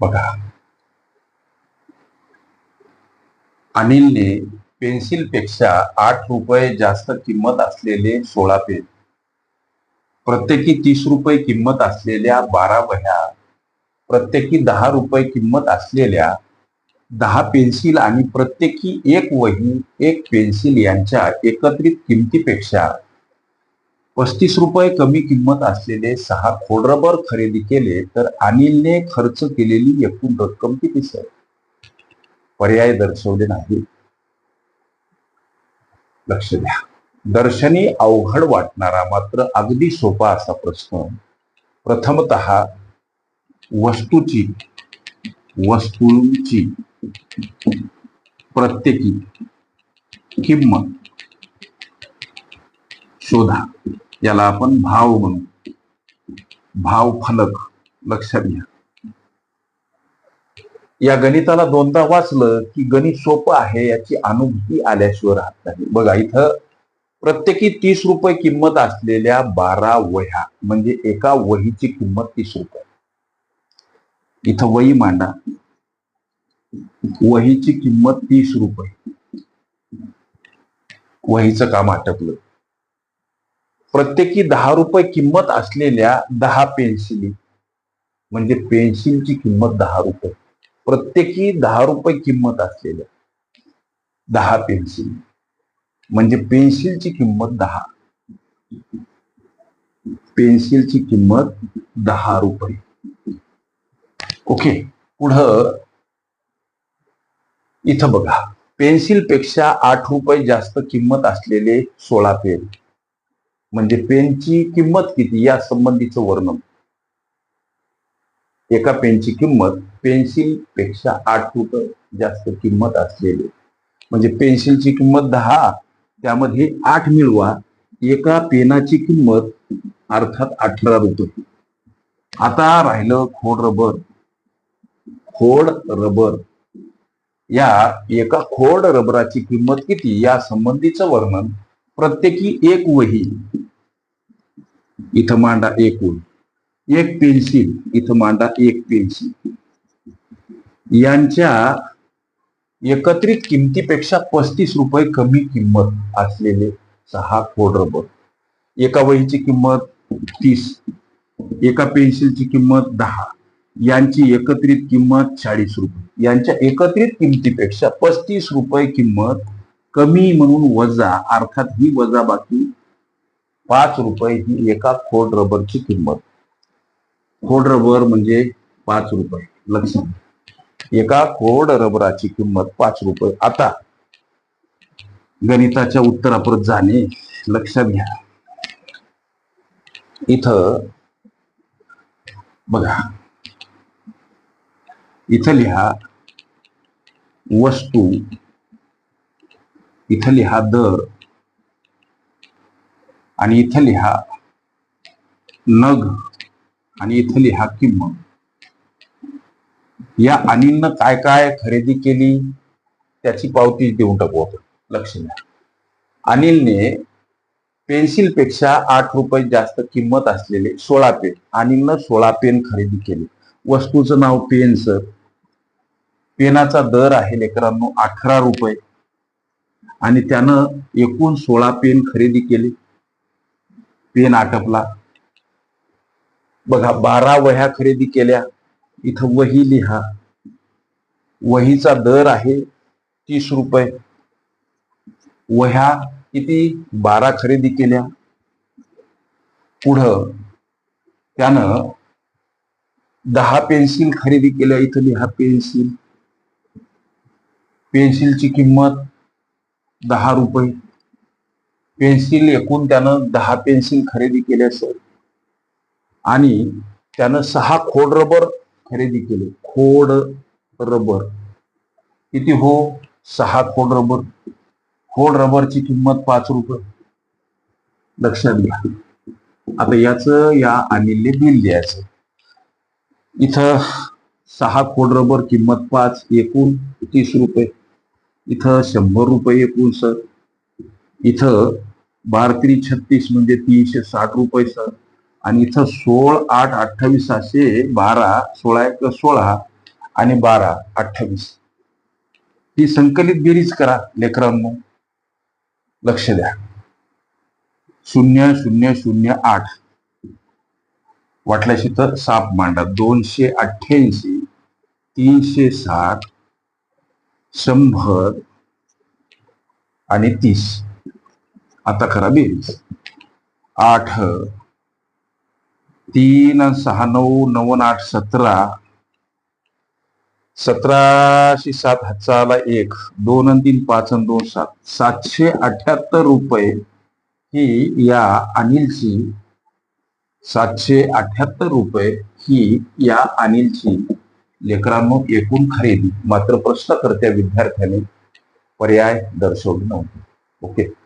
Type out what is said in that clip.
बघा. अनिलने पेन्सिलपेक्षा आठ रुपये जास्त किंमत असलेले सोळा पेन. प्रत्येकी तीस रुपये किंमत असलेल्या बारा वह्या प्रत्येकी दहा रुपये किंमत असलेल्या दहा पेन्सिल आणि प्रत्येकी एक वही एक पेन्सिल यांच्या एकत्रित किमतीपेक्षा पस्तीस रुपये कमी किंमत असलेले सहा खोडरबर खरेदी केले तर अनिलने खर्च केलेली एकूण रक्कम किती सर? पर्याय दर्शवले नाही लक्ष द्या. दर्शनी अवघड वाटणारा मात्र अगदी सोपा असा प्रश्न. प्रथमत वस्तूची वस्तूंची प्रत्येकी किंमत शोधा. याला आपण भाव म्हणू. भाव फलक लक्षात घ्या. या गणिताला दोनदा वाचलं की गणित सोपं आहे याची अनुभूती आल्याशिवाय राहत नाही. बघा इथं प्रत्येकी तीस रुपये किंमत असलेल्या बारा वह्या म्हणजे एका वहीची किंमत तीस रुपये इथं वही मांडा. वहीची किंमत तीस रुपये. वहीचं काम आटपलं प्रत्येकी दहा रुपये किंमत असलेल्या दहा पेन्सिली. म्हणजे पेन्सिलची किंमत दहा रुपये. प्रत्येकी दहा रुपये किंमत असलेल्या दहा पेन्सिल. म्हणजे पेन्सिलची किंमत दहा. पेन्सिलची किंमत दहा रुपये. ओके पुढं इथं बघा. पेन्सिलपेक्षा आठ रुपये जास्त किंमत असलेले सोळा पेन. म्हणजे पेनची किंमत किती या संबंधीचं वर्णन? एका पेनची किंमत पेन्सिलपेक्षा आठ रुपये जास्त किंमत असलेली. म्हणजे पेन्सिलची किंमत दहा त्यामध्ये आठ मिळवा. एका पेनाची किंमत अर्थात अठरा रुपये. आता राहिलं खोड रबर. खोड रबर. या एका खोड रबराची किंमत किती या संबंधीचं वर्णन? प्रत्येकी एक वही. इथं मांडा एक वही एक पेन्सिल इथं मांडा एक पेन्सिल. यांच्या एकत्रित किमतीपेक्षा पस्तीस रुपये कमी किंमत असलेले सहा खोड रबर. एका वहीची किंमत तीस एका पेन्सिलची किंमत दहा. यांची एकत्रित किंमत चाळीस रुपये. यांच्या एकत्रित किमतीपेक्षा पस्तीस रुपये किंमत कमी म्हणून वजा अर्थात ही वजा बाकी पाच रुपये ही एका खोड रबरची किंमत. खोड रबर म्हणजे पाच रुपये. लक्षात एका खोड रबराची किंमत पाच रुपये. आता गणिताच्या उत्तरापर्यंत जाणे लक्षात घ्या इथं बघा. इथं लिहा वस्तू. इथं लिहा दर. आणि इथं लिहा नग आणि इथं लिहा किंमत या अनिलनं काय काय खरेदी केली त्याची पावती देऊन टाकू आपण. लक्ष द्या. अनिलने पेन्सिलपेक्षा आठ रुपये जास्त किंमत असलेले सोळा पेन अनिलनं सोळा पेन खरेदी केले. वस्तूचं नाव पेन सर. पेनाचा दर आहे लेकरांनो अठरा रुपये. आणि त्यानं एकूण सोळा पेन खरेदी केले. पेन आटपला बघा बारा वह्या खरेदी केल्या. इथं वही लिहा. वहीचा दर आहे तीस रुपये. वह्या किती? बारा खरेदी केल्या. पुढं त्यानं दहा पेन्सिल खरेदी केल्या. इथं लिहा पेन्सिल. पेन्सिलची किंमत दहा रुपये. पेन्सिल एकूण त्यानं दहा पेन्सिल खरेदी केल्या सर आणि त्यानं सहा खोड रबर खरेदी केले. खोड रबर. किती हो? सहा खोड रबर. खोड रबरची किंमत पाच रुपये. लक्षात घ्या. आता याच या अनिलने बिल द्यायचं इथं सहा खोड रबर किंमत पाच एकूण तीस रुपये. इथं शंभर रुपये एकूण सर. इथं बारत्री छत्तीस म्हणजे तीनशे साठ रुपये सर. आणि इथं सोळ आठ अठ्ठावीस असे बारा सोळा एक सोळा आणि बारा अठ्ठावीस. ही संकलित बेरीज करा लेकरांनो. लक्ष द्या. शून्य शून्य शून्य आठ. वाटल्याशी तर साप मांडा. दोनशे अठ्ठ्याऐंशी तीनशे साठ शंभर आणि तीस. आता करा बेरीज आठ तीन सहा नऊ नऊ आठ सतरा. सतराशे सात हाताला एक दोन तीन पाच आणि दोन सात. सातशे अठ्याहत्तर रुपये ही या अनिलची सातशे अठ्याहत्तर रुपये ही या अनिलची लेकरांनो एकूण खरेदी. मात्र प्रश्नकर्त्या विद्यार्थ्याने पर्याय दर्शवले नव्हते. ओके?